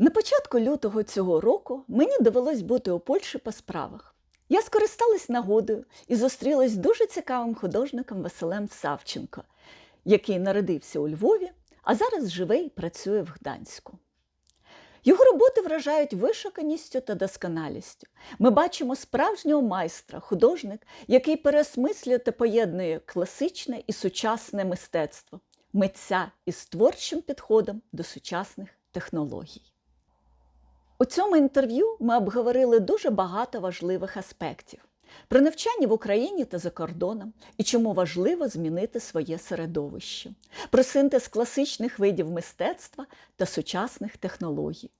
На початку лютого цього року мені довелось бути у Польщі по справах. Я скористалась нагодою і зустрілась з дуже цікавим художником Василем Савченко, який народився у Львові, а зараз живе і працює в Гданську. Його роботи вражають вишуканістю та досконалістю. Ми бачимо справжнього майстра, художник, який переосмислює та поєднує класичне і сучасне мистецтво, митця із творчим підходом до сучасних технологій. У цьому інтерв'ю ми обговорили дуже багато важливих аспектів про навчання в Україні та за кордоном і чому важливо змінити своє середовище, про синтез класичних видів мистецтва та сучасних технологій,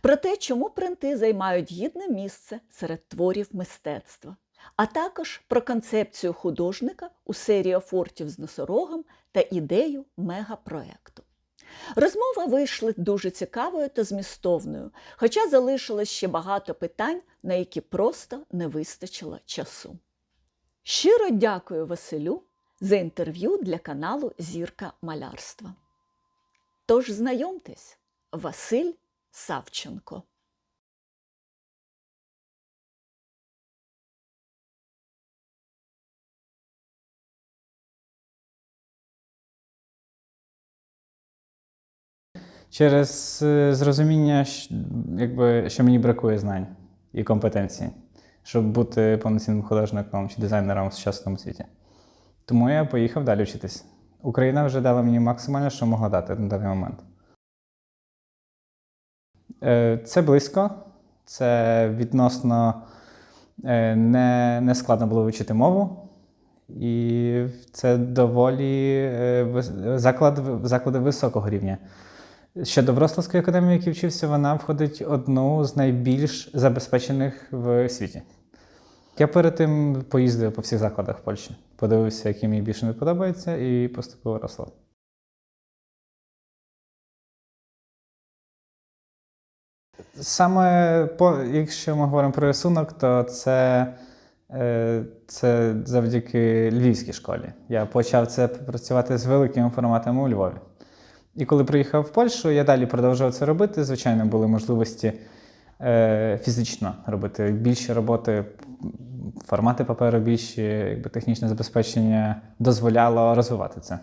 про те, чому принти займають гідне місце серед творів мистецтва, а також про концепцію художника у серії фортів з носорогом та ідею мегапроекту. Розмова вийшла дуже цікавою та змістовною, хоча залишилось ще багато питань, на які просто не вистачило часу. Щиро дякую Василю за інтерв'ю для каналу Зірка малярства. Тож знайомтесь, Василь Савченко. Через е, зрозуміння, якби, що мені бракує знань і компетенцій, щоб бути повноцінним художником чи дизайнером в сучасному світі. Тому я поїхав далі вчитись. Україна вже дала мені максимально, що могла дати на даний момент. Е, Це близько, це відносно е, не, не складно було вивчити мову. І це доволі заклад, заклади високого рівня. Щодо Вроцлавської академії, в якій вчився, вона входить одну з найбільш забезпечених в світі. Я перед тим поїздив по всіх закладах Польщі, подивився, які мені більше не подобаються, і поступив Вроцлав. Саме по, якщо ми говоримо про рисунок, то це, е, це завдяки львівській школі. Я почав це працювати з великими форматами у Львові. І коли приїхав в Польщу, я далі продовжував це робити. Звичайно, були можливості е, фізично робити більші роботи, формати паперу більші, якби технічне забезпечення дозволяло розвивати це.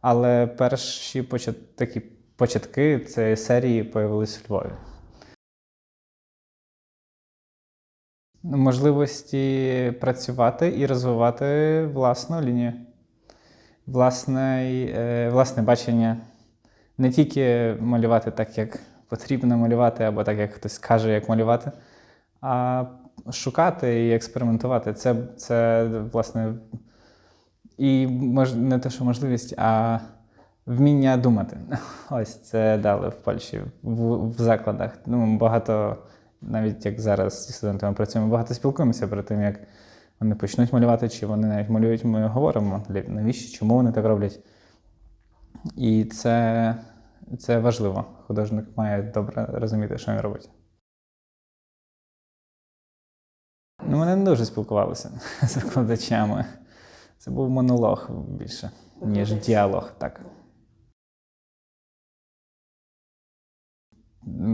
Але перші почат, такі початки цієї серії появились у Львові. Можливості працювати і розвивати власну лінію, власне, власне бачення не тільки малювати так, як потрібно малювати, або так, як хтось каже, як малювати, а шукати і експериментувати. Це, це власне, і мож, не те, що можливість, а вміння думати. Ось це дали в Польщі в, в закладах. Ну, багато, навіть як зараз зі студентами працюємо, багато спілкуємося перед тим, як вони почнуть малювати, чи вони навіть малюють, ми говоримо, навіщо, чому вони так роблять. І це, це важливо. Художник має добре розуміти, що він робить. Ну, ми не дуже спілкувалися з викладачами. Це був монолог більше, ніж діалог. Так.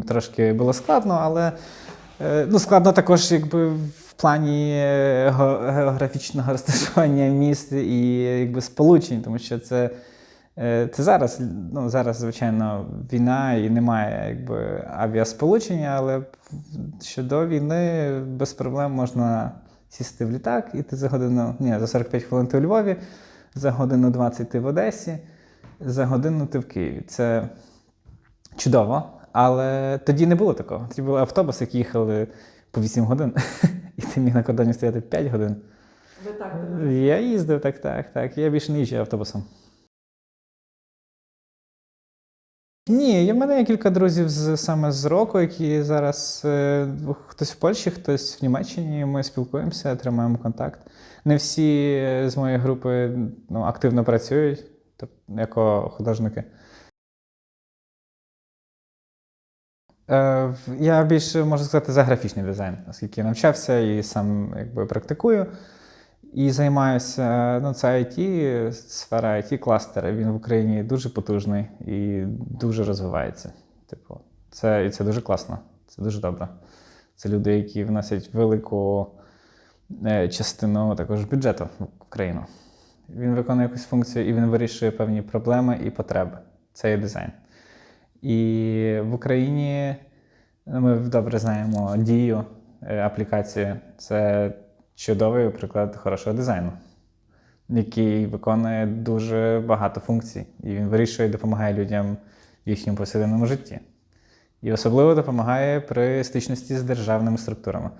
Трошки було складно, але е, ну, складно також якби, в плані е, географічного розташування міст і якби, сполучень, тому що це. Е, Це зараз, ну зараз, звичайно, війна і немає якби, авіасполучення, але ще до війни без проблем можна сісти в літак, і ти за годину, ні, за 45 хвилин ти у Львові, за годину 20 ти в Одесі, за годину ти в Києві. Це чудово, але тоді не було такого. Тоді були автобуси, які їхали по 8 годин, і ти міг на кордоні стояти 5 годин. Ви так Я їздив так, так, так. Я більше не їжджу автобусом. Ні, є в мене є кілька друзів з, саме з року, які зараз е, хтось в Польщі, хтось в Німеччині. Ми спілкуємося, тримаємо контакт. Не всі е, з моєї групи ну, активно працюють, тобто як художники. Е, я більше можу сказати за графічний дизайн, оскільки я навчався і сам якби практикую. І займаюся, ну, це IT, сфера IT кластера. Він в Україні дуже потужний і дуже розвивається. Типу, Це, і це дуже класно, це дуже добре. Це люди, які вносять велику е, частину також бюджету в країну. Він виконує якусь функцію і він вирішує певні проблеми і потреби. Це є дизайн. І в Україні ну, ми добре знаємо дію е, аплікації. Це чудовий приклад хорошого дизайну, який виконує дуже багато функцій. І він вирішує і допомагає людям в їхньому повсякденному житті. І особливо допомагає при стичності з державними структурами.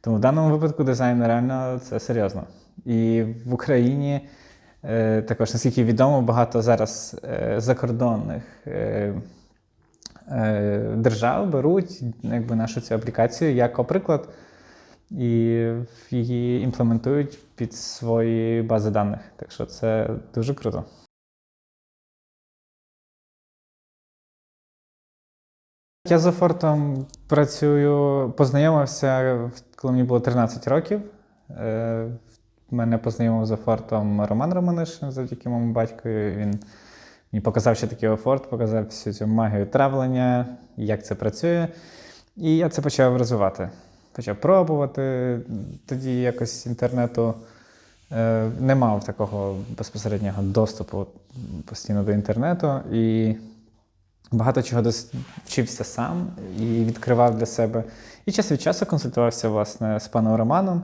Тому в даному випадку дизайн реально це серйозно. І в Україні е, також, наскільки відомо, багато зараз е, закордонних е, е, держав беруть якби, нашу цю аплікацію як приклад і її імплементують під свої бази даних. Так що це дуже круто. Я з Офортом працюю, познайомився, коли мені було 13 років. Е, Мене познайомив з Офортом Роман Романишин завдяки моєму батькові. Він мені показав, що таке Офорт, показав всю цю магію травлення, як це працює. І я це почав розвивати. Почав пробувати. Тоді якось інтернету е, не мав такого безпосереднього доступу постійно до інтернету. І багато чого вчився сам і відкривав для себе. І час від часу консультувався власне з паном Романом.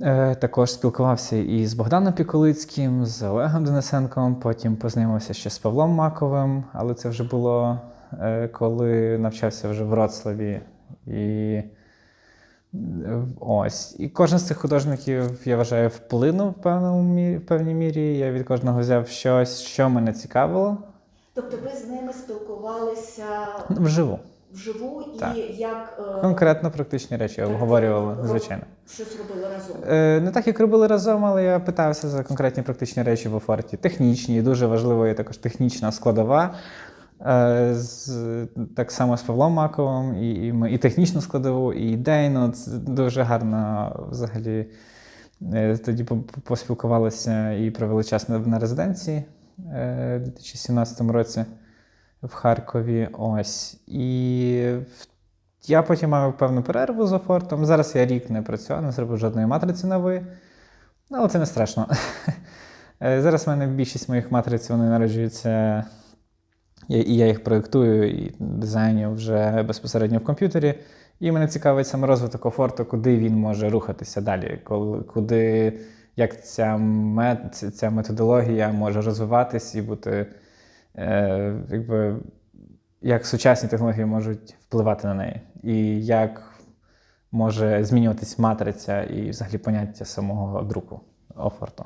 Е, Також спілкувався і з Богданом Піколицьким, з Олегом Денисенком, потім познайомився ще з Павлом Маковим, але це вже було е, коли навчався вже в Вроцлаві. І ось. І кожен з цих художників, я вважаю, вплинув в, певному мі- в певній мірі. Я від кожного взяв щось, що мене цікавило, Тобто ви з ними спілкувалися ну, вживу. вживу і Так. як е, Конкретно практичні речі обговорювали, роб- звичайно. щось робили разом? Е, Не так, як робили разом, але я питався за конкретні практичні речі в оферті. Технічні, дуже важливо є також технічна складова. Е, З, так само з Павлом Маковим, і, і, ми, і технічну складову, і ідейну. Це дуже гарно взагалі. Е, Тоді по- по- поспілкувалися і провели час на, на резиденції е, в 2017 році в Харкові. Ось. І я потім мав певну перерву з офортом. Зараз я рік не працював, не зробив жодної матриці нової. Але це не страшно. Зараз в мене більшість моїх матриць вони народжуються, і я їх проєктую і дизайню вже безпосередньо в комп'ютері. І мене цікавить саме розвиток офорту, куди він може рухатися далі, куди, як ця, мет, ця методологія може розвиватись і бути е, якби, як сучасні технології можуть впливати на неї, і як може змінюватись матриця і взагалі поняття самого друку офорту.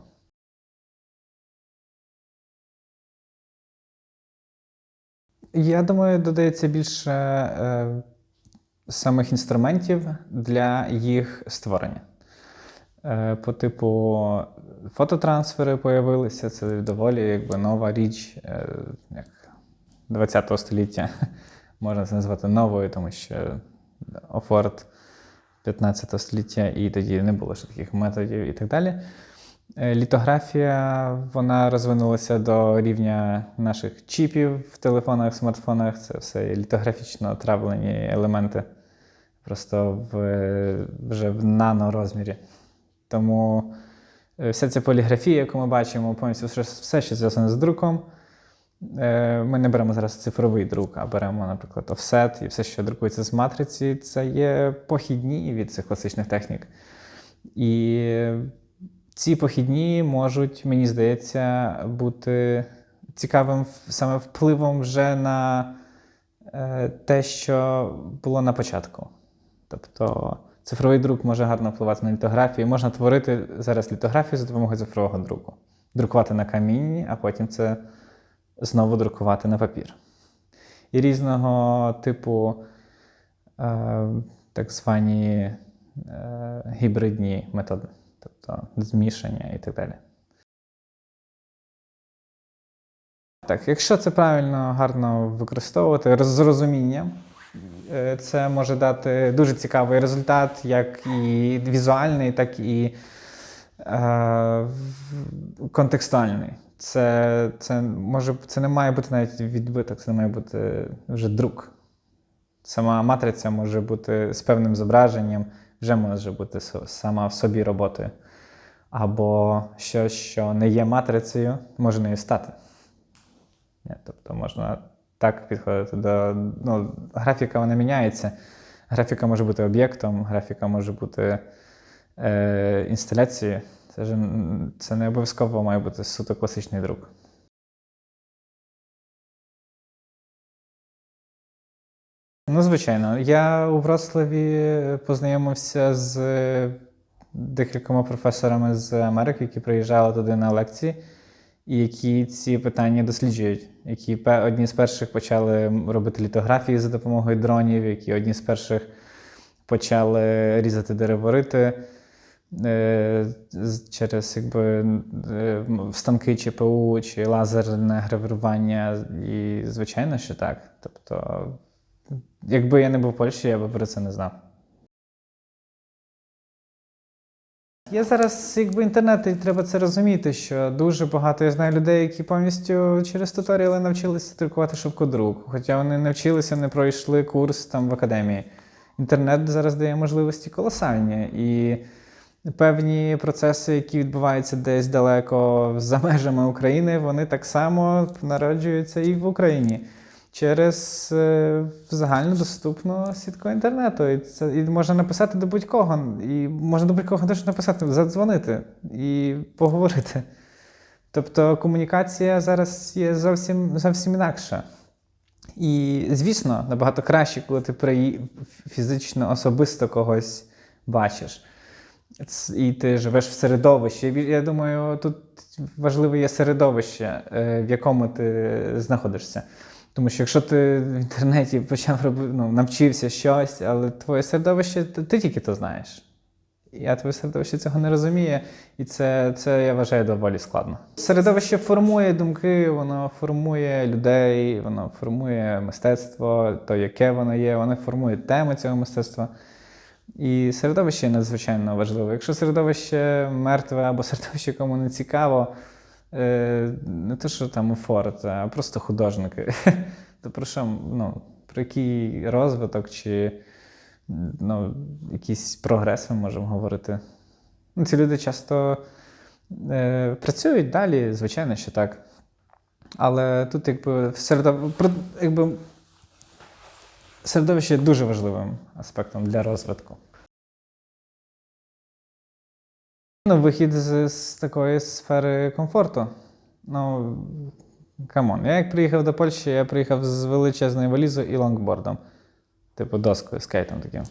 Я думаю, додається більше е, самих інструментів для їх створення. Е, по типу фототрансфери появилися, це доволі якби, нова річ е, як 20 століття. Можна це назвати новою, тому що офорт 15 століття і тоді не було ще таких методів і так далі. Е, Літографія вона розвинулася до рівня наших чіпів в телефонах, смартфонах. Це все літографічно травлені елементи, просто в, вже в нанорозмірі. Тому е, вся ця поліграфія, яку ми бачимо, повністю все, що зв'язане з друком. Е, Ми не беремо зараз цифровий друк, а беремо, наприклад, офсет і все, що друкується з матриці, це є похідні від цих класичних технік. І ці похідні можуть, мені здається, бути цікавим саме впливом вже на е, те, що було на початку. Тобто цифровий друк може гарно впливати на літографію. Можна творити зараз літографію за допомогою цифрового друку, друкувати на камінні, а потім це знову друкувати на папір. І різного типу е, так звані е, гібридні методи, тобто змішання і так далі. Так, якщо це правильно, гарно використовувати, роз- з розумінням, е, це може дати дуже цікавий результат, як і візуальний, так і е, контекстуальний. Це, це, може, це не має бути навіть відбиток, це не має бути вже друк. сама матриця може бути з певним зображенням, вже може бути сама в собі роботою. Або щось, що не є матрицею, може нею стати. Тобто можна так підходити до. Ну, графіка вона міняється. Графіка може бути об'єктом, графіка може бути е, інсталяцією. Це, ж, це не обов'язково має бути суто класичний друк. Ну, звичайно, я у Вроцлаві познайомився з декількома професорами з Америки, які приїжджали туди на лекції, і які ці питання досліджують, які одні з перших почали робити літографії за допомогою дронів, які одні з перших почали різати дереворити е, через якби, е, станки ЧПУ чи лазерне гравірування. І звичайно, що так. Тобто, якби я не був в Польщі, я би про це не знав. Є зараз якби інтернет, і треба це розуміти, що дуже багато я знаю людей, які повністю через туторіали навчилися друкувати шовкодрук, хоча вони не вчилися, не пройшли курс там в академії. Інтернет зараз дає можливості колосальні, і певні процеси, які відбуваються десь далеко за межами України, вони так само народжуються і в Україні через е, загальнодоступну сітку інтернету. І це і можна написати до будь-кого, і можна до будь-кого теж написати, задзвонити і поговорити. Тобто комунікація зараз є зовсім, зовсім інакша. І, звісно, набагато краще, коли ти приї... фізично особисто когось бачиш. І ти живеш в середовищі. Я думаю, тут важливе є середовище, е, в якому ти знаходишся. Тому що якщо ти в інтернеті почав робити, ну, навчився щось, але твоє середовище, ти, тільки то знаєш. А твоє середовище цього не розуміє, і це, це я вважаю доволі складно. Середовище формує думки, воно формує людей, воно формує мистецтво, то яке воно є, воно формує теми цього мистецтва. І середовище надзвичайно важливе. Якщо середовище мертве або середовище кому не цікаво, не те, що там ефорт, а просто художники, то про що, ну, про який розвиток чи ну, якийсь прогрес ми можемо говорити? Ну, ці люди часто е, працюють далі, звичайно, що так. Але тут якби середов... якби, середовище є дуже важливим аспектом для розвитку. Ну, вихід з, з такої сфери комфорту. Ну, камон. Я як приїхав до Польщі, я приїхав з величезною валізою і лонгбордом. Типу доскою, скейтом таким.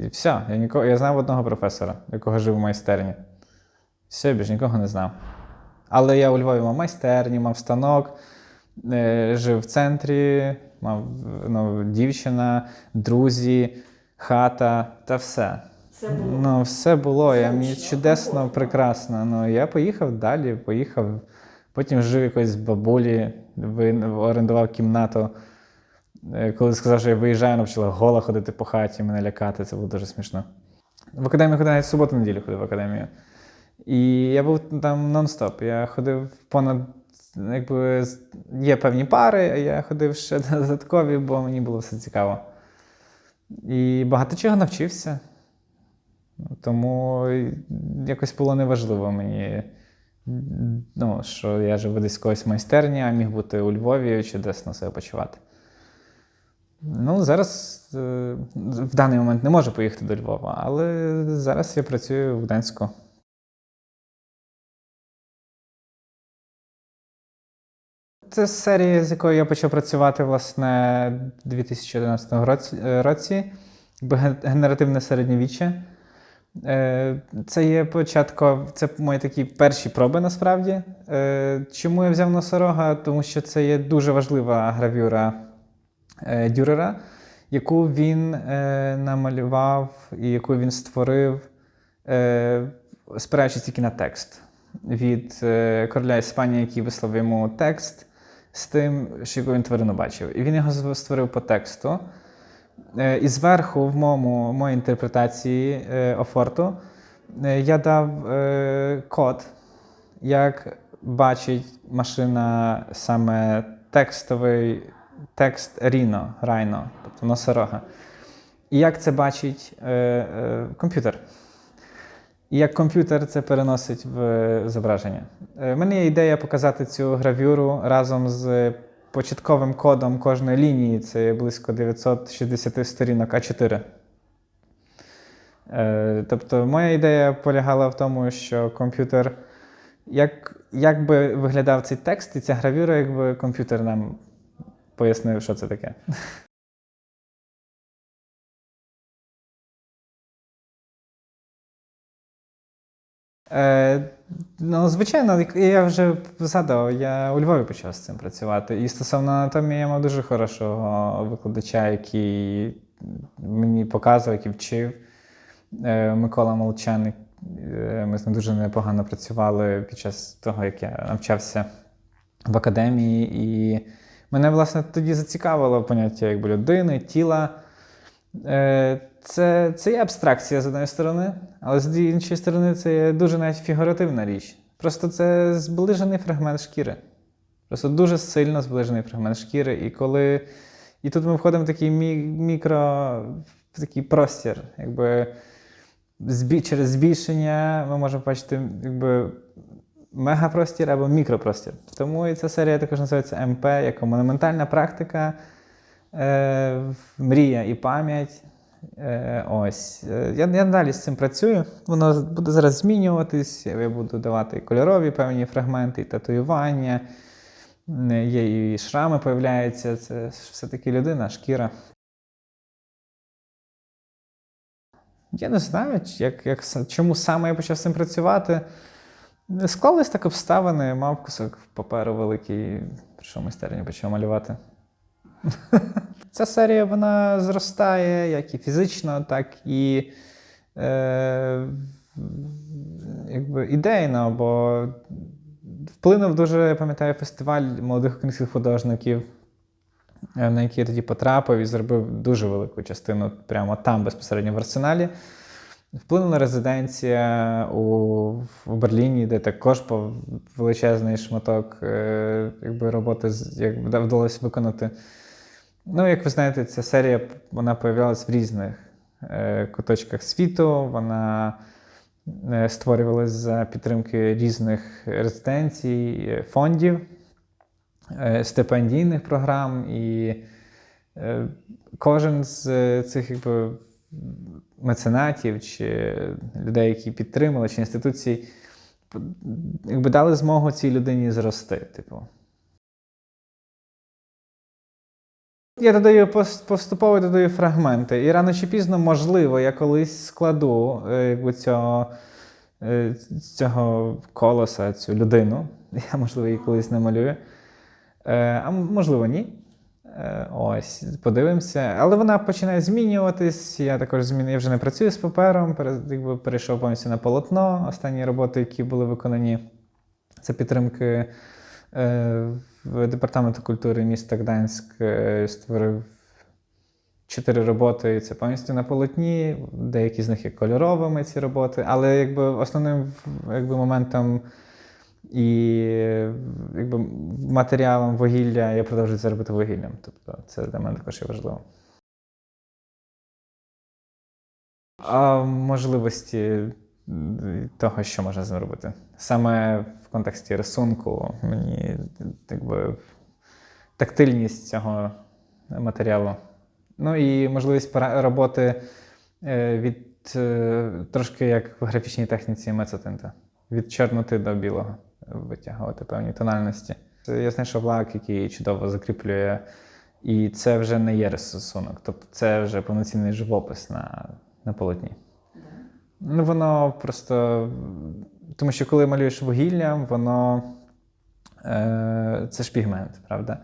І все. Я, нікого, я знав одного професора, якого жив у майстерні. Все, більш нікого не знав. Але я у Львові мав майстерню, мав станок, е, жив в центрі, мав ну, дівчина, друзі, хата та все. Було. Ну, все було. Я, мені чудесно, прекрасно. Ну, я поїхав далі, поїхав. Потім жив якоїсь з бабулі, ви- орендував кімнату. Е, Коли сказав, що я виїжджаю, вона почала гола ходити по хаті, мене лякати. Це було дуже смішно. В академію ходив навіть в суботу-неділю ходив в академію. І я був там нон-стоп. Я ходив понад. Якби з- є певні пари, а я ходив ще додаткові, бо мені було все цікаво. І багато чого навчився. Тому якось було неважливо мені, ну, що я живу десь в когось майстерні, а міг бути у Львові чи десь на себе почувати. Ну, зараз е, в даний момент не можу поїхати до Львова, але зараз я працюю в Гданську. Це серія, з якою я почав працювати власне у 2011 році, е, генеративне середньовіччя. Е, Це є початко, це мої такі перші проби насправді. Е, Чому я взяв носорога? Тому що це є дуже важлива гравюра е, Дюрера, яку він намалював і яку він створив, спираючись тільки на текст від короля Іспанії, який вислав йому текст з тим, що він тварину бачив. І він його створив по тексту. Е, І зверху, в моєму, моїй інтерпретації е, офорту, е, я дав код, як бачить машина саме текстовий текст ріно, райно, тобто носорога. І як це бачить комп'ютер? І як комп'ютер це переносить в зображення. У мене є ідея показати цю гравюру разом з початковим кодом кожної лінії. Це близько 960 сторінок А4. Е, Тобто, моя ідея полягала в тому, що комп'ютер, як, як би виглядав цей текст і ця гравюра, якби комп'ютер нам пояснив, що це таке. Е, ну, звичайно, я вже згадав, я у Львові почав з цим працювати. І стосовно анатомії я мав дуже хорошого викладача, який мені показував, який вчив. Е, Микола Молчан. Е, Ми з ним дуже непогано працювали під час того, як я навчався в академії. І мене, власне, тоді зацікавило поняття якби людини, тіла. Е, Це, це є абстракція з однієї сторони, але з іншої сторони, це є дуже навіть фігуративна річ. Просто це зближений фрагмент шкіри. Просто дуже сильно зближений фрагмент шкіри. І коли. І тут ми входимо в такий мі- мікро, в такий простір. Якби збі, через збільшення ми можемо бачити якби, мегапростір або мікропростір. Тому і ця серія також називається МП, як монументальна практика, е, мрія і пам'ять. Е, ось. Е, Я, я далі з цим працюю. Воно буде зараз змінюватись. Я буду давати і кольорові певні фрагменти, і татуювання. Е, Є і шрами появляються. Це все-таки людина, шкіра. Я не знаю, як, як, чому саме я почав з цим працювати. Склались так обставини, мав кусок паперу великий, прийшов майстерню, почав малювати. Ця серія вона зростає як і фізично, так і е, якби ідейно, бо вплинув дуже, я пам'ятаю, фестиваль молодих українських художників, е, на який я тоді потрапив і зробив дуже велику частину прямо там, безпосередньо в арсеналі. Вплинула резиденція у, у Берліні, де також був величезний шматок е, якби, роботи з- як вдалося виконати. Ну, як ви знаєте, ця серія вона появлялась в різних е, куточках світу. Вона е, створювалась за підтримки різних резиденцій, е, фондів, е, стипендійних програм. І е, кожен з е, цих якби, меценатів чи людей, які підтримали, чи інституцій, якби дали змогу цій людині зрости. Типу. Я додаю поступово додаю фрагменти. І рано чи пізно, можливо, я колись складу е, якби, цього, е, цього колоса, цю людину. Я, можливо, її колись намалюю. Е, А можливо, ні. Ось, подивимося. Але вона починає змінюватись. Я також змін... я вже не працюю з папером, якби перейшов повністю на полотно. Останні роботи, які були виконані, це підтримки департаменту культури міста Гданськ е, створив чотири роботи, і це повністю на полотні. Деякі з них є кольоровими, ці роботи. Але якби основним якби, моментом і якби, матеріалом вугілля я продовжую це робити вугіллям. Тобто це для мене також є важливо. А можливості того, що можна з ним робити. Саме в контексті рисунку мені якби, тактильність цього матеріалу. Ну і можливість роботи е, від е, трошки як в графічній техніці мецотинта. Від чорноти до білого витягувати певні тональності. Я знайшов лак, який чудово закріплює, і це вже не є рисунок, тобто це вже повноцінний живопис на, на полотні. Ну, воно просто. Тому що коли малюєш вугіллям, воно е, це ж пігмент, правда?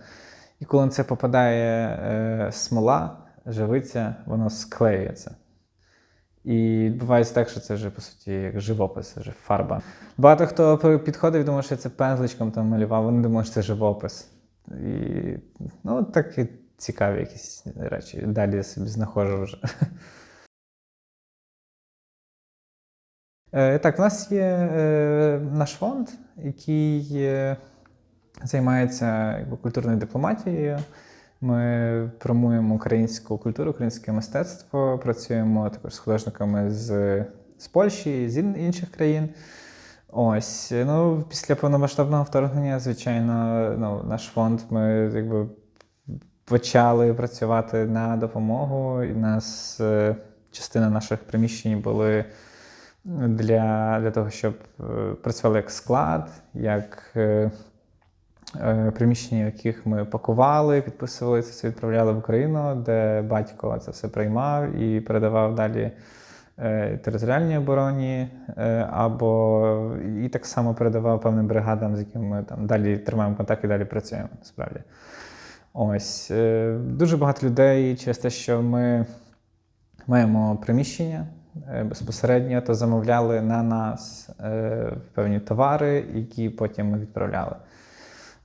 І коли на це попадає е, смола, живиця, воно склеюється. І відбувається так, що це вже по суті як живопис, вже фарба. Багато хто підходив і думав, що це пензличком там малював, вони думають, що це живопис. І ну, такі цікаві якісь речі. Далі я собі знаходжу вже. Так, в нас є е, наш фонд, який е, займається культурною дипломатією. Ми промуємо українську культуру, українське мистецтво, працюємо також з художниками з, з Польщі, з інших країн. Ось, ну, після повномасштабного вторгнення, звичайно, ну, наш фонд ми якби почали працювати на допомогу, і нас е, частина наших приміщень були для, для того, щоб е, працювали як склад, як е, е, приміщення, в яких ми пакували, підписували це все, відправляли в Україну, де батько це все приймав і передавав далі територіальній обороні, або і так само передавав певним бригадам, з якими ми там далі тримаємо контакт і далі працюємо насправді. Ось дуже багато людей через те, що ми маємо приміщення безпосередньо, то замовляли на нас е, певні товари, які потім ми відправляли.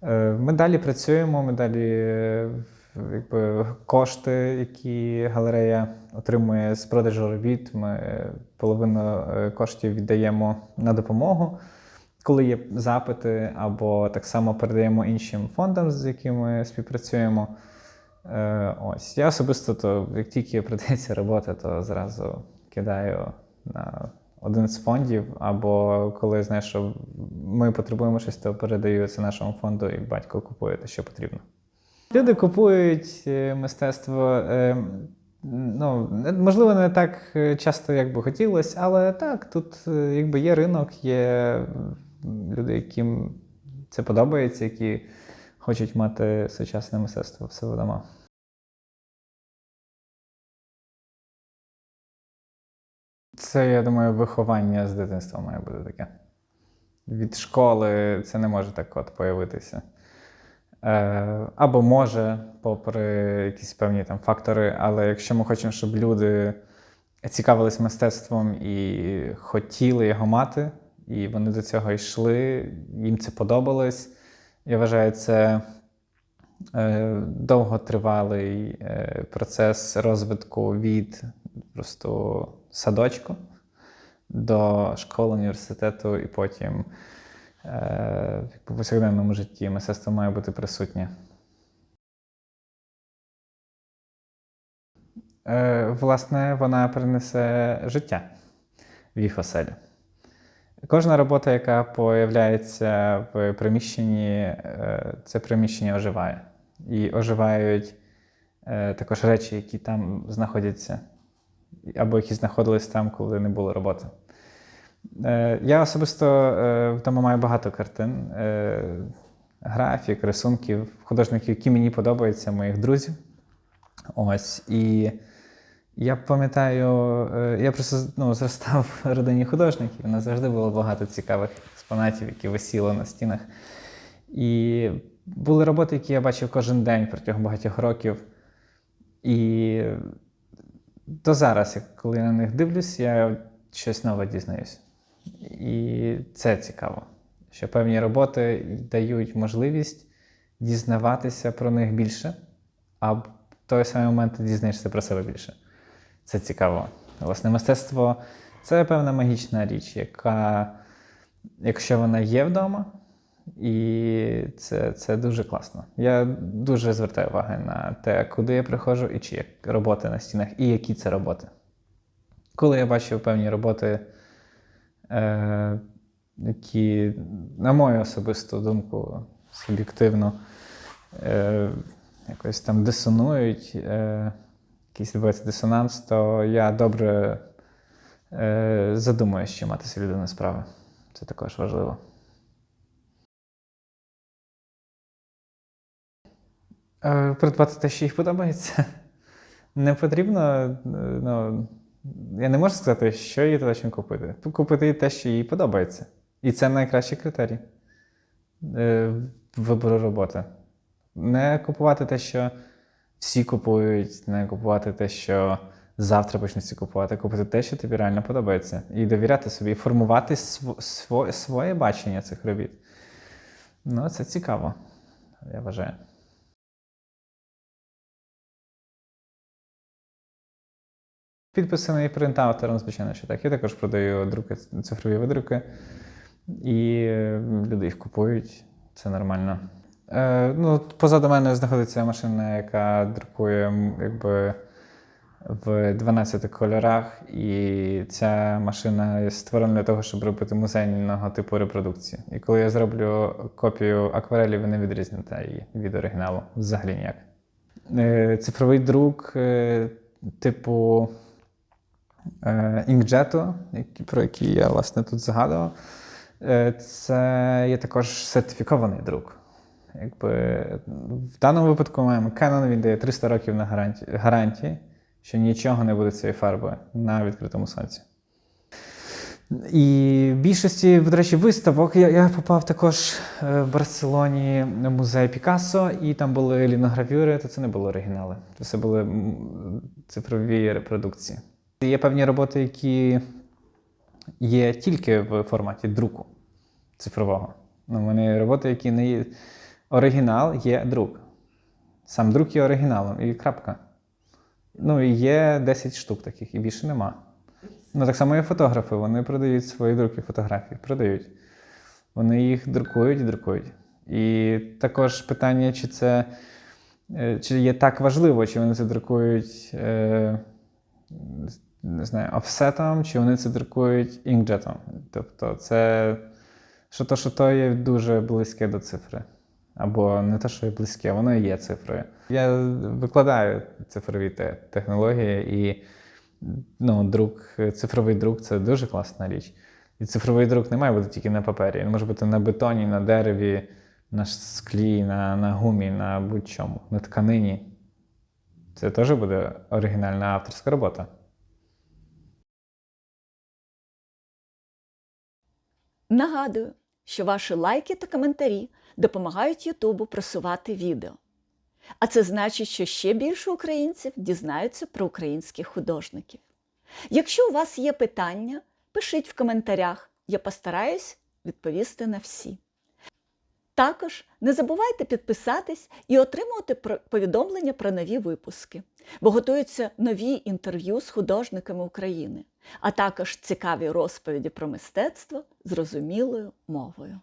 Е, Ми далі працюємо, ми далі е, якби, кошти, які галерея отримує з продажу робіт. Ми е, половину е, коштів віддаємо на допомогу, коли є запити, або так само передаємо іншим фондам, з якими співпрацюємо. Е, Ось я особисто, то як тільки продається робота, то зразу кидаю на один з фондів, або коли знаєш, що ми потребуємо щось, то передаю це нашому фонду, і батько купує те, що потрібно. Люди купують е, мистецтво. е, Ну, можливо, не так е, часто, як би хотілося, але так, тут якби є ринок, є люди, яким це подобається, які хочуть мати сучасне мистецтво в себе вдома. Це, я думаю, виховання з дитинства має бути таке. Від школи це не може так от появитися. Е, або може, попри якісь певні там фактори, але якщо ми хочемо, щоб люди цікавились мистецтвом і хотіли його мати, і вони до цього йшли, їм це подобалось. Я вважаю, це е, довготривалий е, процес розвитку від просто садочку до школи, університету, і потім е, в повсякденному житті мистецтво має бути присутнє. Е, власне, вона принесе життя в їх оселі. Кожна робота, яка появляється в приміщенні, е, це приміщення оживає. І оживають також речі, які там знаходяться, або які знаходились там, коли не було роботи. Е, Я особисто е, вдома маю багато картин, е, графік, рисунків, художників, які мені подобаються, моїх друзів. Ось. І я пам'ятаю, я просто ну, зростав в родині художників. У нас завжди було багато цікавих експонатів, які висіли на стінах. І були роботи, які я бачив кожен день протягом багатьох років. І до зараз, коли я на них дивлюсь, я щось нове дізнаюсь. І це цікаво, що певні роботи дають можливість дізнаватися про них більше, а в той самий момент дізнаєшся про себе більше. Це цікаво. Власне, мистецтво це певна магічна річ, яка, якщо вона є вдома, і це, це дуже класно. Я дуже звертаю увагу на те, куди я приходжу і чи є роботи на стінах, і які це роботи. Коли я бачив певні роботи, е, які, на мою особисту думку, суб'єктивно, е, якось там дисонують, е, якийсь відбувається дисонанс, то я добре е, задумуюсь, чи мати з людиною справи. Це також важливо. Придбати те, що їй подобається. Не потрібно. е, Ну, я не можу сказати, що їй точно купити. Купити те, що їй подобається. І це найкращий критерій е, вибору роботи. Не купувати те, що всі купують, не купувати те, що завтра почнуть всі купувати, купити те, що тобі реально подобається. І довіряти собі, і формувати св- сво- своє бачення цих робіт. Ну, це цікаво, я вважаю. Підписаний принтаутером, звичайно, що так. Я також продаю друки, цифрові видруки, і люди їх купують. Це нормально. Е, ну, позаду мене знаходиться машина, яка друкує якби, в 12 кольорах, і ця машина створена для того, щоб робити музейного типу репродукції. І коли я зроблю копію акварелі, ви не її від оригіналу взагалі ніяк. Е, цифровий друк, е, типу е, які- про який я власне тут згадував, е, це є також сертифікований друк. Якби, в даному випадку маємо Canon, він дає 300 років на гарантії, гарантії, що нічого не буде цієї фарби на відкритому сонці. І в більшості, до речі, виставок я, я попав також е, в Барселоні на музей Пікассо, і там були ліногравюри, то це не були оригінали. Це були цифрові репродукції. Є певні роботи, які є тільки в форматі друку цифрового. Ну, вони роботи, які не є. Оригінал є друк. Сам друк є оригіналом і крапка. Ну, і є 10 штук таких, і більше нема. Ну, так само і фотографи, вони продають свої друки фотографій, продають. Вони їх друкують і друкують. І також питання, чи це е, чи є так важливо, чи вони це друкують е, не знаю, офсетом, чи вони це друкують інкджетом. Тобто, це що то, що то є дуже близьке до цифри. Або не те, що є близьке, воно і є цифрою. Я викладаю цифрові технології, і ну, друк, цифровий друк це дуже класна річ. І цифровий друк не має бути тільки на папері. Він може бути на бетоні, на дереві, на склі, на, на гумі, на будь-чому, на тканині. Це теж буде оригінальна авторська робота. Нагадую, що ваші лайки та коментарі допомагають Ютубу просувати відео. А це значить, що ще більше українців дізнаються про українських художників. Якщо у вас є питання, пишіть в коментарях, я постараюсь відповісти на всі. Також не забувайте підписатись і отримувати повідомлення про нові випуски, бо готуються нові інтерв'ю з художниками України, а також цікаві розповіді про мистецтво зрозумілою мовою.